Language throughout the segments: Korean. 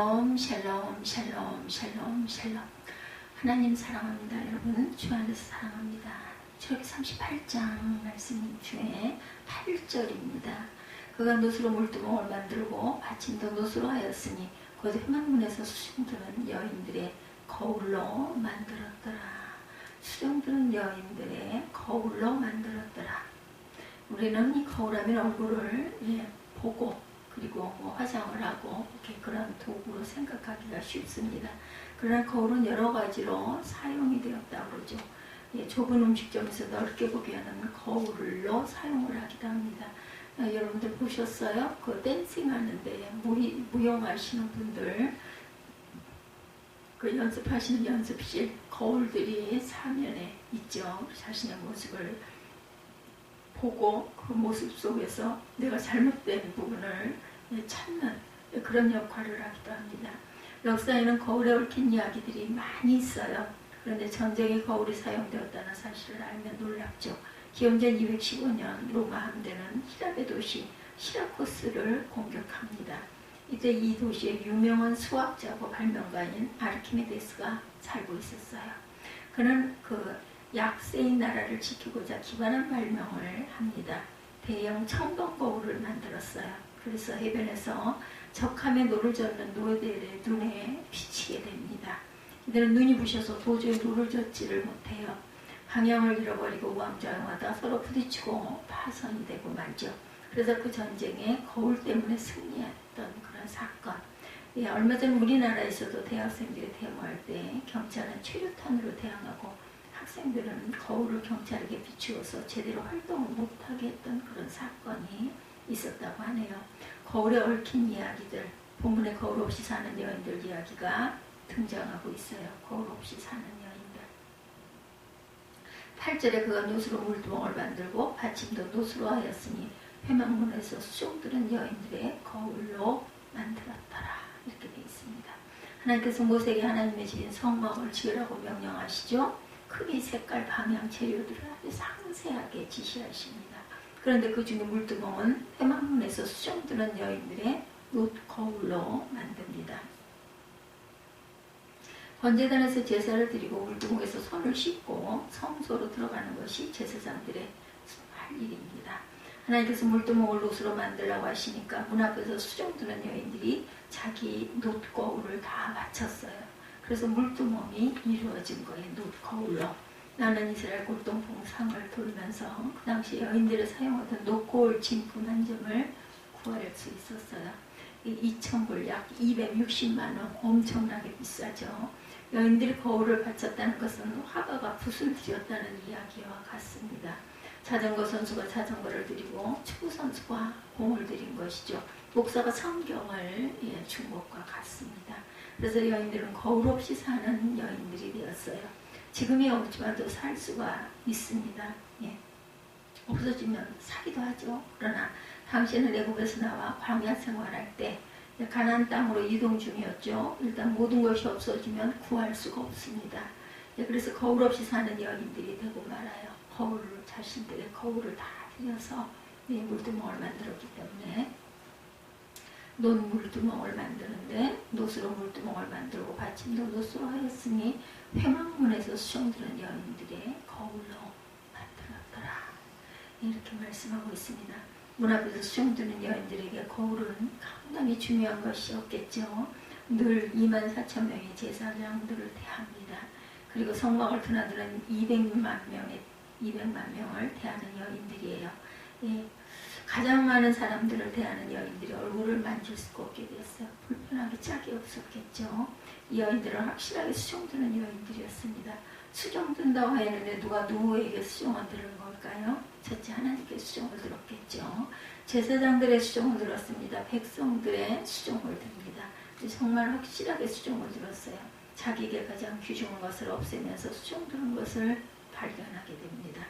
샬롬 샬롬 샬롬 샬롬 샬롬. 하나님 사랑합니다. 여러분 주 안에서 사랑합니다. 출애기 38장 말씀 중에 8절입니다. 그가 노수로 물두멍을 만들고 받침도 노수로 하였으니 곧 회막문에서 수정드는 여인들의 거울로 만들었더라. 수정드는 여인들의 거울로 만들었더라. 우리는 이 거울하면 얼굴을 예, 보고 그리고 뭐 화장을 하고 이렇게 그런 도구로 생각하기가 쉽습니다. 그러나 거울은 여러 가지로 사용이 되었다고 그러죠. 예, 좁은 음식점에서 넓게 보게 하는 거울로 사용을 하기도 합니다. 아, 여러분들 보셨어요? 그 댄싱 하는데 무용하시는 분들 그 연습하시는 연습실 거울들이 사면에 있죠. 자신의 모습을 보고 그 모습 속에서 내가 잘못된 부분을 찾는 그런 역할을 하기도 합니다. 역사에는 거울에 얽힌 이야기들이 많이 있어요. 그런데 전쟁에 거울이 사용되었다는 사실을 알면 놀랍죠. 기원전 215년 로마 함대는 히랍의 도시 시라코스를 공격합니다. 이때 이 도시에 유명한 수학자고 발명가인 아르키메데스가 살고 있었어요. 그는 그 약세인 나라를 지키고자 기반한 발명을 합니다. 대형 청동 거울을 만들었어요. 그래서 해변에서 적함에 노를 젓는 노예들의 눈에 비치게 됩니다. 이들은 눈이 부셔서 도저히 노를 젓지를 못해요. 방향을 잃어버리고 우왕좌왕하다 서로 부딪히고 파손이 되고 말죠. 그래서 그 전쟁에 거울 때문에 승리했던 그런 사건. 예, 얼마 전 우리나라에서도 대학생들이 데모할 때 경찰은 최루탄으로 대항하고 학생들은 거울을 경찰에게 비추어서 제대로 활동을 못하게 했던 그런 사건이 있었다고 하네요. 거울에 얽힌 이야기들, 본문에 거울 없이 사는 여인들 이야기가 등장하고 있어요. 거울 없이 사는 여인들. 8절에 그가 노수로 물두멍을 만들고 받침도 노수로 하였으니 회막문에서 수종들은 여인들의 거울로 만들었더라. 이렇게 되어 있습니다. 하나님께서 모세에게 하나님의 집인 성막을 지으라고 명령하시죠. 크기, 색깔, 방향, 재료들을 아주 상세하게 지시하십니다. 그런데 그 중에 물두멍은 해망문에서 수정드는 여인들의 옷 거울로 만듭니다. 번제단에서 제사를 드리고 물두멍에서 손을 씻고 성소로 들어가는 것이 제사장들의 할 일입니다. 하나님께서 물두멍을 옷으로 만들라고 하시니까 문 앞에서 수정드는 여인들이 자기 놋 거울을 다 바쳤어요. 그래서 물두멍이 이루어진 거예요. 놋 거울로. 나는 이스라엘 골동봉상을 돌면서 그 당시 여인들이 사용하던 노골 진품 한 점을 구할 수 있었어요. 2,000불 약 260만 원 엄청나게 비싸죠. 여인들이 거울을 바쳤다는 것은 화가가 붓을 들였다는 이야기와 같습니다. 자전거 선수가 자전거를 드리고 축구 선수가 공을 들인 것이죠. 목사가 성경을 예, 준 것과 같습니다. 그래서 여인들은 거울 없이 사는 여인들이 되었어요. 지금이 없지만도 살 수가 있습니다. 예. 없어지면 사기도 하죠. 그러나 당신은 애국에서 나와 광야 생활할 때 가난 땅으로 이동 중이었죠. 일단 모든 것이 없어지면 구할 수가 없습니다. 예, 그래서 거울 없이 사는 여인들이 되고 말아요. 거울 자신들의 거울을 다 들여서 예, 물두멍을 만들었기 때문에 논 물두멍을 만드는데 노스로 물두멍을 만들고 받침도 노스로 하였으니 회망문에서 수정드는 여인들의 거울로 만들었더라. 이렇게 말씀하고 있습니다. 문 앞에서 수정드는 여인들에게 거울은 상당히 중요한 것이었겠죠. 늘 2만 4천 명의 제사장들을 대합니다. 그리고 성막을 드나드는 200만 명의 200만 명을 대하는 여인들이에요. 예, 가장 많은 사람들을 대하는 여인들이 얼굴을 만질 수가 없게 됐어요. 불편하게 짝이 없었겠죠. 이 여인들은 확실하게 수정드는 여인들이었습니다. 수정든다고 했는데 누가 누구에게 수정을 들은 걸까요? 첫째 하나님께 수정을 들었겠죠. 제사장들의 수정을 들었습니다. 백성들의 수정을 듭니다. 정말 확실하게 수정을 들었어요. 자기에게 가장 귀중한 것을 없애면서 수정드는 것을 발견하게 됩니다.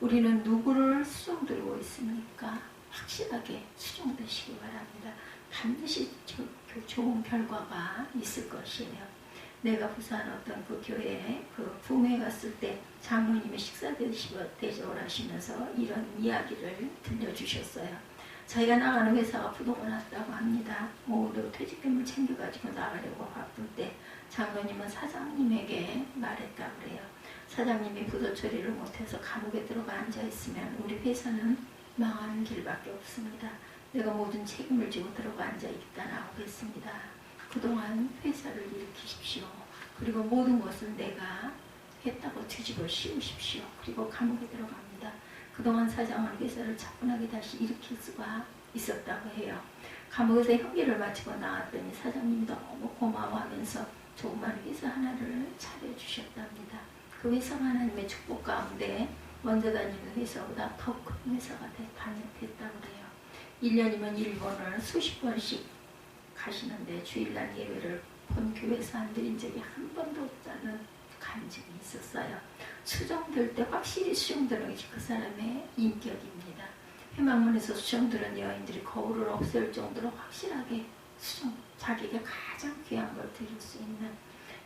우리는 누구를 수정들고 있습니까? 확실하게 수정되시기 바랍니다. 반드시 그 좋은 결과가 있을 것이에요. 내가 부산 어떤 그 교회에 그 부흥회 갔을 때 장로님이 식사 대접을 하시면서 이런 이야기를 들려주셨어요. 자기가 나가는 회사가 부도가 났다고 합니다. 모두 퇴직금을 챙겨가지고 나가려고 바쁠 때 장로님은 사장님에게 말했다고 그래요. 사장님이 부도 처리를 못해서 감옥에 들어가 앉아 있으면 우리 회사는 망하는 길밖에 없습니다. 내가 모든 책임을 지고 들어가 앉아 있다라고 했습니다. 그동안 회사를 일으키십시오. 그리고 모든 것을 내가 했다고 뒤집어 씌우십시오. 그리고 감옥에 들어갑니다. 그동안 사장은 회사를 차분하게 다시 일으킬 수가 있었다고 해요. 감옥에서 형기를 마치고 나왔더니 사장님이 너무 고마워하면서 조그만 회사 하나를 차려주셨답니다. 그 회사가 하나님의 축복 가운데 먼저 다니는 회사보다 더 큰 회사가 돼- 다녔다고 해요. 1년이면 일본을 수십 번씩 가시는데 주일날 예배를 본안 드린 적이 한 번도 없다는 간증이 있었어요. 수정될 때 확실히 수정되는 것이 그 사람의 인격입니다. 회망문에서 수정들은 여인들이 거울을 없앨 정도로 확실하게 수정, 자기가 가장 귀한 걸 드릴 수 있는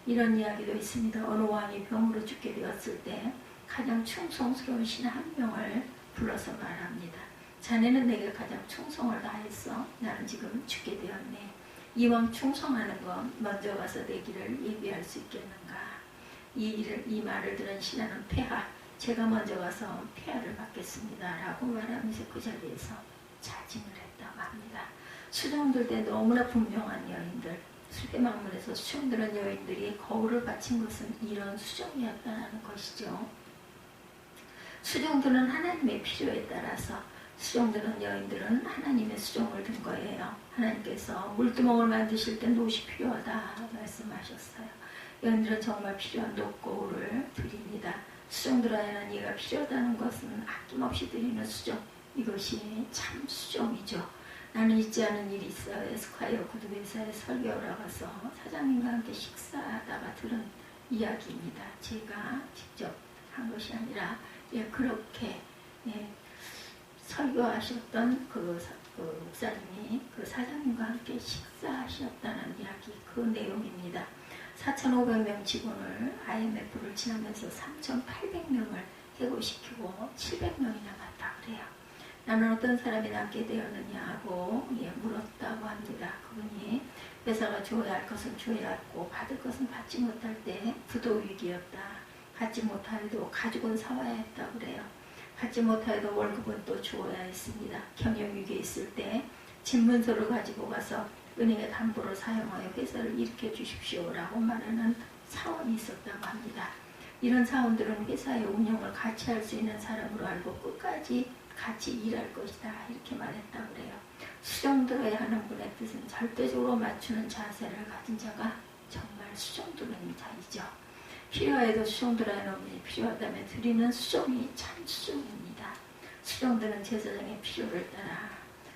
이런 이야기도 있습니다. 어느 왕이 병으로 죽게 되었을 때 가장 충성스러운 신한 명을 불러서 말합니다. 자네는 내게 가장 충성을 다했어. 나는 지금 죽게 되었네. 이왕 충성하는 건 먼저 가서 내 길을 예비할 수 있겠는가. 이, 일을, 이 말을 들은 신하는 폐하, 제가 먼저 가서 폐하를 받겠습니다. 라고 말하면서 그 자리에서 자진을 했다고 합니다. 수정들 때 너무나 분명한 여인들, 수대망문에서 수정들은 여인들이 거울을 바친 것은 이런 수정이었다는 것이죠. 수정들은 하나님의 필요에 따라서 수정들은 여인들은 하나님의 수정을 든 거예요. 하나님께서 물두멍을 만드실 때 노시 필요하다 말씀하셨어요. 여인들은 정말 필요한 녹고를 드립니다. 수정들어야는 이가 필요하다는 것은 아낌없이 드리는 수정. 이것이 참 수정이죠. 나는 잊지 않은 일이 있어요. 에스콰이어 구두회사에 설교를 가서 사장님과 함께 식사하다가 들은 이야기입니다. 제가 직접 한 것이 아니라 예, 그렇게 예, 설교하셨던 그, 사- 그 목사님이 그 사장님과 함께 식사하셨다는 이야기 그 내용입니다. 4,500명 직원을 IMF를 지나면서 3,800명을 해고시키고 700명이나 갔다 그래요. 나는 어떤 사람이 남게 되었느냐고 예, 물었다고 합니다. 그분이 회사가 줘야 할 것은 줘야 했고 받을 것은 받지 못할 때 부도 위기였다. 받지 못하여도 가죽은 사와야 했다고 그래요. 받지 못하여도 월급은 또 주어야 했습니다. 경영위기에 있을 때 집문서를 가지고 가서 은행의 담보를 사용하여 회사를 일으켜 주십시오라고 말하는 사원이 있었다고 합니다. 이런 사원들은 회사의 운영을 같이 할 수 있는 사람으로 알고 끝까지 같이 일할 것이다 이렇게 말했다고 그래요. 수정들어야 하는 분의 뜻은 절대적으로 맞추는 자세를 가진 자가 정말 수정들은 자이죠. 필요해도 수정들어야 하는 분이 필요하다면 드리는 수정이 참 수정입니다. 수정들은 제사장의 필요를 따라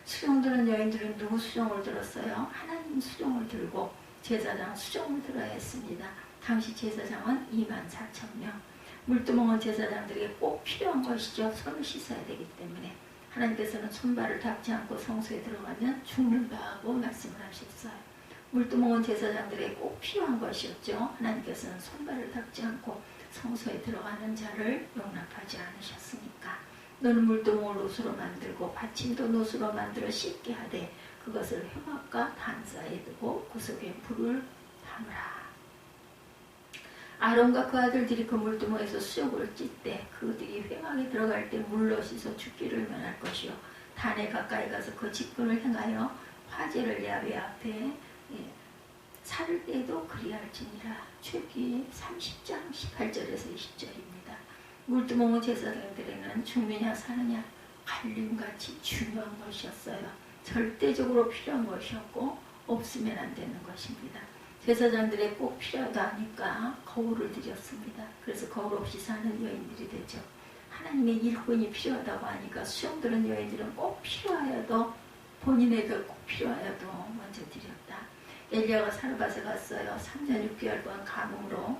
수정들은 여인들은 누구 수정을 들었어요? 하나님 수정을 들고 제사장 수정을 들어야 했습니다. 당시 제사장은 2만 4천 명. 물두멍은 제사장들에게 꼭 필요한 것이죠. 손을 씻어야 되기 때문에 하나님께서는 손발을 닦지 않고 성소에 들어가면 죽는다고 말씀을 하셨어요. 물두멍은 제사장들에게 꼭 필요한 것이었죠. 하나님께서는 손발을 닦지 않고 성소에 들어가는 자를 용납하지 않으셨으니까. 너는 물두멍을 노수로 만들고 받침도 노수로 만들어 씻게 하되 그것을 회막과 단사에 두고 구석에 불을 담으라. 아론과 그 아들들이 그 물두멍에서 수욕을 찢때 그들이 회막에 들어갈 때 물로 씻어 죽기를 면할 것이요 단에 가까이 가서 그 직분을 행하여 화제를 야외 앞에 예, 살을 때도 그리할지니라 출기 30장 18절에서 20절입니다. 물두멍의 제사장들에는 죽느냐 사느냐 갈림같이 중요한 것이었어요. 절대적으로 필요한 것이었고 없으면 안 되는 것입니다. 제사장들의 꼭 필요하다 하니까 거울을 드렸습니다. 그래서 거울 없이 사는 여인들이 되죠. 하나님의 일꾼이 필요하다고 하니까 수용들은 여인들은 꼭 필요하여도 본인에게 꼭 필요하여도 먼저 드렸다. 엘리야가 사르밧에 갔어요. 3년 6개월간 가뭄으로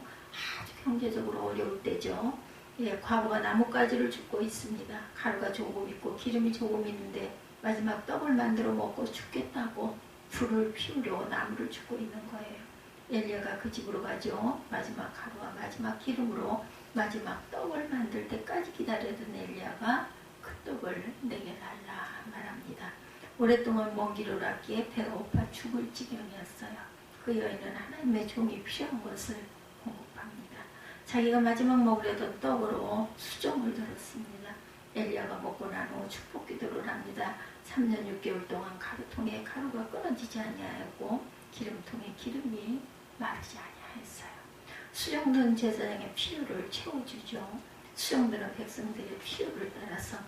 아주 경제적으로 어려울 때죠. 예, 과부가 나뭇가지를 줍고 있습니다. 가루가 조금 있고 기름이 조금 있는데 마지막 떡을 만들어 먹고 죽겠다고 불을 피우려고 나무를 줍고 있는 거예요. 엘리야가 그 집으로 가죠. 마지막 가루와 마지막 기름으로 마지막 떡을 만들 때까지 기다리던 엘리야가 그 떡을 내게 달라 말합니다. 오랫동안 먼 길을 왔기에 배가 고파 죽을 지경이었어요. 그 여인은 하나님의 종이 필요한 것을 공급합니다. 자기가 마지막 먹으려던 떡으로 수종을 들었습니다. 엘리야가 먹고 난 후 축복 기도를 합니다. 3년 6개월 동안 가루통에 가루가 끊어지지 아니하였고 기름통에 기름이 마르지 아니하였어요. 수종된 제사장의 필요를 채워주죠. 수종들은 백성들의 필요를 따라서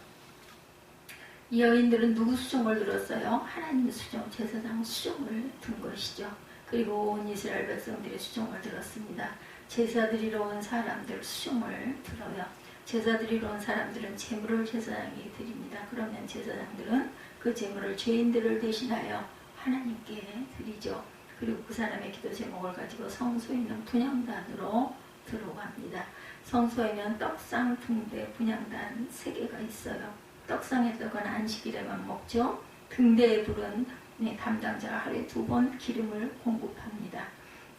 이 여인들은 누구 수종을 들었어요? 하나님 수종, 제사장 수종을 든 것이죠. 그리고 온 이스라엘 백성들의 수종을 들었습니다. 제사 드리러 온 사람들 수종을 들어요. 제사 드리러 온 사람들은 재물을 제사장이 드립니다. 그러면 제사장들은 그 재물을 죄인들을 대신하여 하나님께 드리죠. 그리고 그 사람의 기도 제목을 가지고 성소에 있는 분양단으로 들어갑니다. 성소에는 떡상, 등대, 분양단 세 개가 있어요. 떡상의 떡은 안식일에만 먹죠. 등대의 불은 네, 담당자가 하루에 두 번 기름을 공급합니다.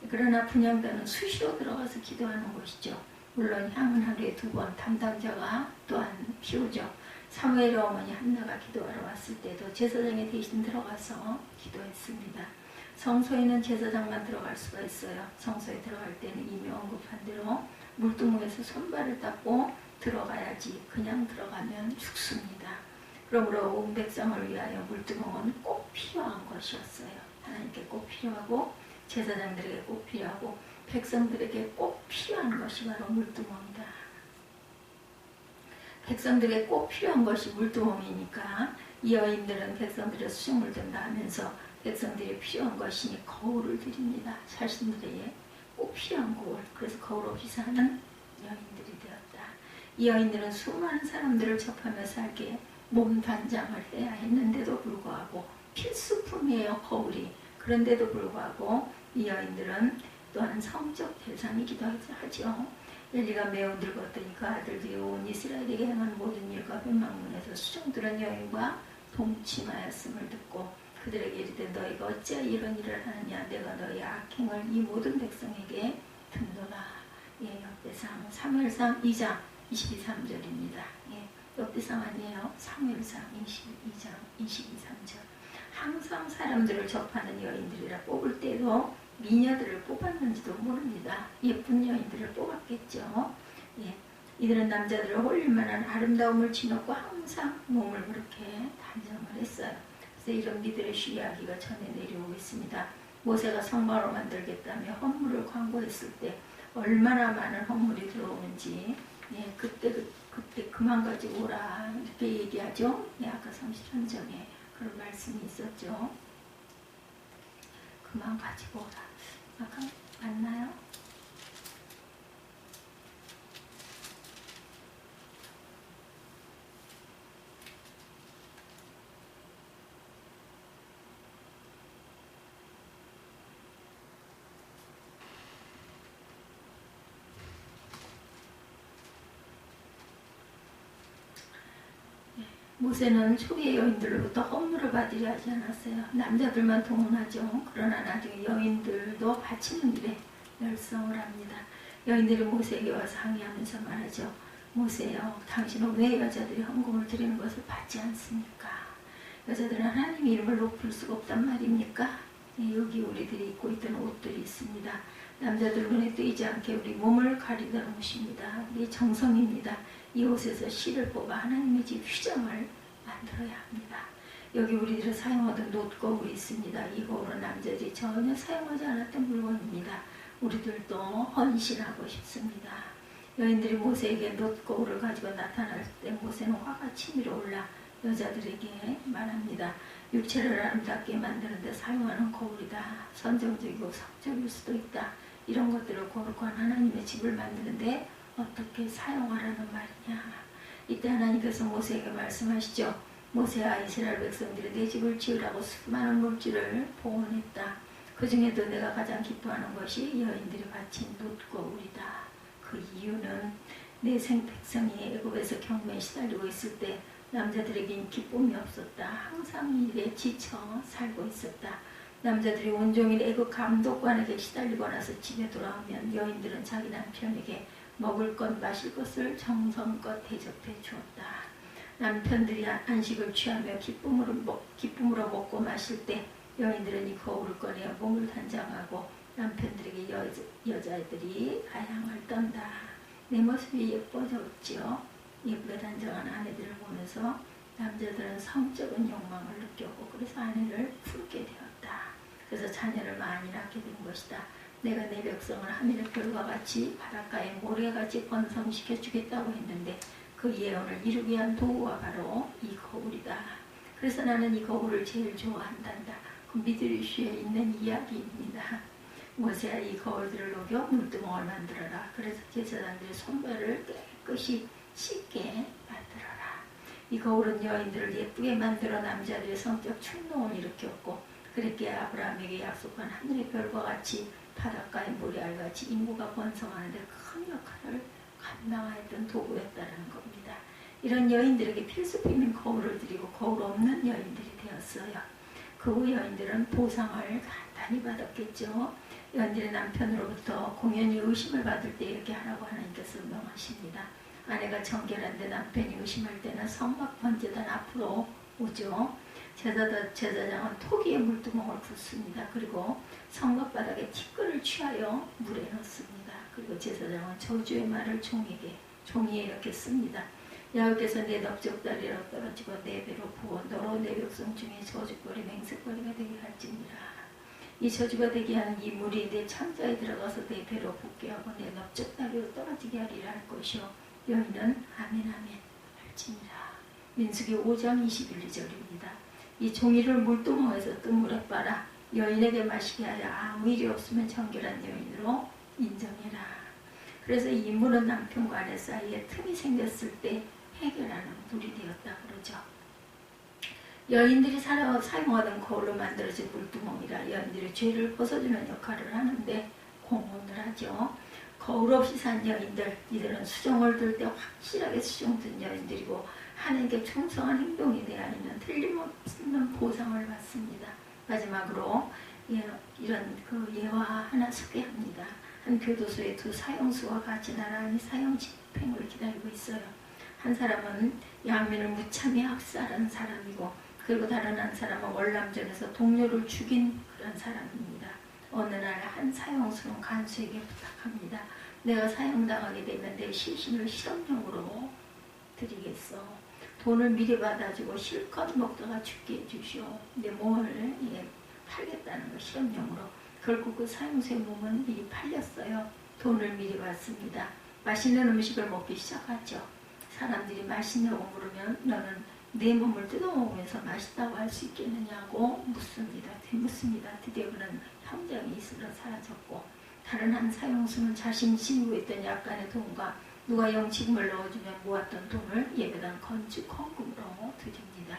그러나 분양단은 수시로 들어가서 기도하는 것이죠. 물론 향은 하루에 두 번 담당자가 또한 피우죠. 사무엘의 어머니 한나가 기도하러 왔을 때도 제사장에 대신 들어가서 기도했습니다. 성소에는 제사장만 들어갈 수가 있어요. 성소에 들어갈 때는 이미 언급한 대로 물두멍에서 손발을 닦고 들어가야지 그냥 들어가면 죽습니다. 그러므로 온 백성을 위하여 물두멍은 꼭 필요한 것이었어요. 하나님께 꼭 필요하고 제사장들에게 꼭 필요하고 백성들에게 꼭 필요한 것이 바로 물두멍이다. 백성들에게 꼭 필요한 것이 물두멍이니까 이 여인들은 백성들의 수종을 든다 하면서 백성들이 필요한 것이니 거울을 드립니다. 자신들에게 꼭 필요한 거울. 그래서 거울 없이 사는 여인들이 이 여인들은 수많은 사람들을 접하며 살게 몸 단장을 해야 했는데도 불구하고 필수품이에요 거울이. 그런데도 불구하고 이 여인들은 또한 성적 대상이기도 하죠. 엘리가 매우 늙었더니 그 아들들이 온 이스라엘에게 행한 모든 일과 변망문에서 수종들은 여인과 동침하였음을 듣고 그들에게 이르되 너희가 어찌 이런 일을 하느냐 내가 너희 악행을 이 모든 백성에게 듣노라 예, 역대상 3일상 2장 22, 3절입니다. 예, 역대상 아니에요. 3일상 22장 22, 3절. 항상 사람들을 접하는 여인들이라 뽑을 때도 미녀들을 뽑았는지도 모릅니다. 예쁜 여인들을 뽑았겠죠. 예, 이들은 남자들을 홀릴 만한 아름다움을 지놓고 항상 몸을 그렇게 단정을 했어요. 이런 이들의 이야기가 전해 내려오고 있습니다. 모세가 성막을 만들겠다며 헌물을 광고했을 때 얼마나 많은 헌물이 들어오는지 예, 그때 그, 그때 그만 가지고 오라 이렇게 얘기하죠. 예, 아까 30년 전에 그런 말씀이 있었죠. 그만 가지고 오라. 아까 맞나요? 모세는 초기의 여인들로부터 헌물을 받으려 하지 않았어요. 남자들만 동원하죠. 그러나 나중에 여인들도 바치는 일에 열성을 합니다. 여인들이 모세에게 와서 항의하면서 말하죠. 모세요, 당신은 왜 여자들이 헌금을 드리는 것을 받지 않습니까? 여자들은 하나님 이름을 높일 수가 없단 말입니까? 네, 여기 우리들이 입고 있던 옷들이 있습니다. 남자들 눈에 띄지 않게 우리 몸을 가리던 옷입니다. 우리 정성입니다. 이 옷에서 실을 뽑아 하나님의 집 휘장을 만들어야 합니다. 여기 우리들이 사용하던 놋거울이 있습니다. 이 거울은 남자들이 전혀 사용하지 않았던 물건입니다. 우리들도 헌신하고 싶습니다. 여인들이 모세에게 놋거울을 가지고 나타날 때 모세는 화가 치밀어 올라 여자들에게 말합니다. 육체를 아름답게 만드는 데 사용하는 거울이다. 선정적이고 성적일 수도 있다. 이런 것들을 거룩한 하나님의 집을 만드는데 어떻게 사용하라는 말이냐. 이때 하나님께서 모세에게 말씀하시죠. 모세와 이스라엘 백성들이 내 집을 지으라고 수많은 물질을 봉헌했다. 그 중에도 내가 가장 기뻐하는 것이 여인들이 바친 놋고울이다. 그 이유는 내 생 백성이 애굽에서 경매에 시달리고 있을 때 남자들에겐 기쁨이 없었다. 항상 일에 지쳐 살고 있었다. 남자들이 온종일 애국 감독관에게 시달리고 나서 집에 돌아오면 여인들은 자기 남편에게 먹을 것 마실 것을 정성껏 대접해 주었다. 남편들이 안식을 취하며 기쁨으로, 먹, 기쁨으로 먹고 마실 때 여인들은 이 거울을 꺼내어 몸을 단장하고 남편들에게 여, 여자애들이 아양을 떤다. 내 모습이 예뻐졌지요. 예쁘게 단정한 아내들을 보면서 남자들은 성적인 욕망을 느꼈고 그래서 아내를 품게 되었다. 그래서 자녀를 많이 낳게 된 것이다. 내가 내 백성을 하늘의 별과 같이 바닷가의 모래같이 번성시켜 주겠다고 했는데 그 예언을 이루기 위한 도구가 바로 이 거울이다. 그래서 나는 이 거울을 제일 좋아한단다. 그 미드리슈에 있는 이야기입니다. 모세야 이 거울들을 녹여 물두멍을 만들어라. 그래서 제사장들의 손발을 깨끗이 씻게 만들어라. 이 거울은 여인들을 예쁘게 만들어 남자들의 성적 충동을 일으켰고 그렇게 아브라함에게 약속한 하늘의 별과 같이 바닷가의 모래알같이 인구가 번성하는데 큰 역할을 감당하였던 도구였다는 겁니다. 이런 여인들에게 필수품인 거울을 드리고 거울 없는 여인들이 되었어요. 그 후 여인들은 보상을 간단히 받았겠죠. 여인들의 남편으로부터 공연히 의심을 받을 때 이렇게 하라고 하나님께서 명하십니다. 아내가 정결한데 남편이 의심할 때는 성막 번제단 앞으로 오죠. 제사다, 제사장은 토기에 물두멍을 붓습니다. 그리고 성막 바닥에 티끌을 취하여 물에 넣습니다. 그리고 제사장은 저주의 말을 종에게 종이에 이렇게 씁니다. 여호께서 내 넓적다리로 떨어지고 내 배로 부어 너로 내 백성 중에 저주거리 맹세거리가 되게 할지니라. 이 저주가 되게 하는 이 물이 내 창자에 들어가서 내 배로 붙게 하고 내 넓적다리로 떨어지게 하리라 할 것이요. 여인은 아멘 아멘 할지니라. 민수기 5장 21절입니다. 이 종이를 물두멍에서 뜬 물에 빨아 여인에게 마시게 하여 아무 일이 없으면 정결한 여인으로 인정해라. 그래서 이 물은 남편과 아내 사이에 틈이 생겼을 때 해결하는 물이 되었다 그러죠. 여인들이 살아, 사용하던 거울로 만들어진 물두멍이라 여인들이 죄를 벗어주는 역할을 하는데 공헌을 하죠. 거울 없이 산 여인들, 이들은 수정을 들 때 확실하게 수정된 여인들이고 하나님께 충성한 행동에 대하여는 틀림없는 보상을 받습니다. 마지막으로 예, 이런 그 예화 하나 소개합니다. 한 교도소의 두 사형수와 같이 나란히 사형 집행을 기다리고 있어요. 한 사람은 양면을 무참히 학살한 사람이고 그리고 다른 한 사람은 월남전에서 동료를 죽인 그런 사람입니다. 어느 날 한 사형수는 간수에게 부탁합니다. 내가 사형당하게 되면 내 시신을 실험용으로 드리겠어. 돈을 미리 받아주고 실컷 먹다가 죽게 해주시오. 내 몸을 예, 팔겠다는 거 실험용으로. 결국 그 사형수의 몸은 미리 팔렸어요. 돈을 미리 받습니다. 맛있는 음식을 먹기 시작하죠. 사람들이 맛있냐고 물으면 너는 내 몸을 뜯어먹으면서 맛있다고 할 수 있겠느냐고 묻습니다. 묻습니다. 드디어 그는 형장이 있으러 사라졌고 다른 한 사형수는 자신이 지니고 있던 약간의 돈과 누가 영치금을 넣어주면 모았던 돈을 예배당 건축 헌금으로 드립니다.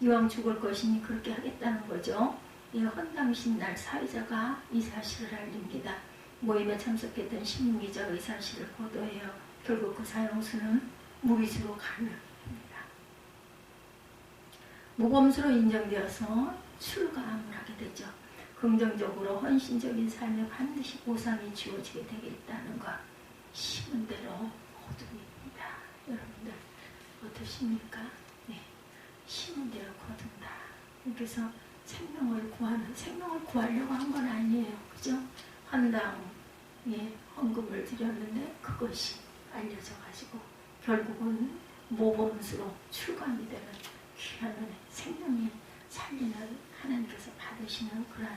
이왕 죽을 것이니 그렇게 하겠다는 거죠. 예, 헌당신 날 사회자가 이 사실을 알립니다. 모임에 참석했던 신문기자가 이 사실을 보도해요. 결국 그 사형수는 무기수로 감염합니다. 모범수로 인정되어서 출감을 하게 되죠. 긍정적으로 헌신적인 삶에 반드시 보상이 주어지게 되겠다는 것. 심은 대로 거둠입니다. 여러분들 어떠십니까? 네. 심은 대로 거둔다. 그래서 생명을 구하는, 생명을 구하려고 한 건 아니에요. 그죠? 헌당, 예, 헌금을 드렸는데 그것이 알려져 가지고 결국은 모범수로 출감이 되는 귀한 생명이 살리는 하나님께서 받으시는 그러한.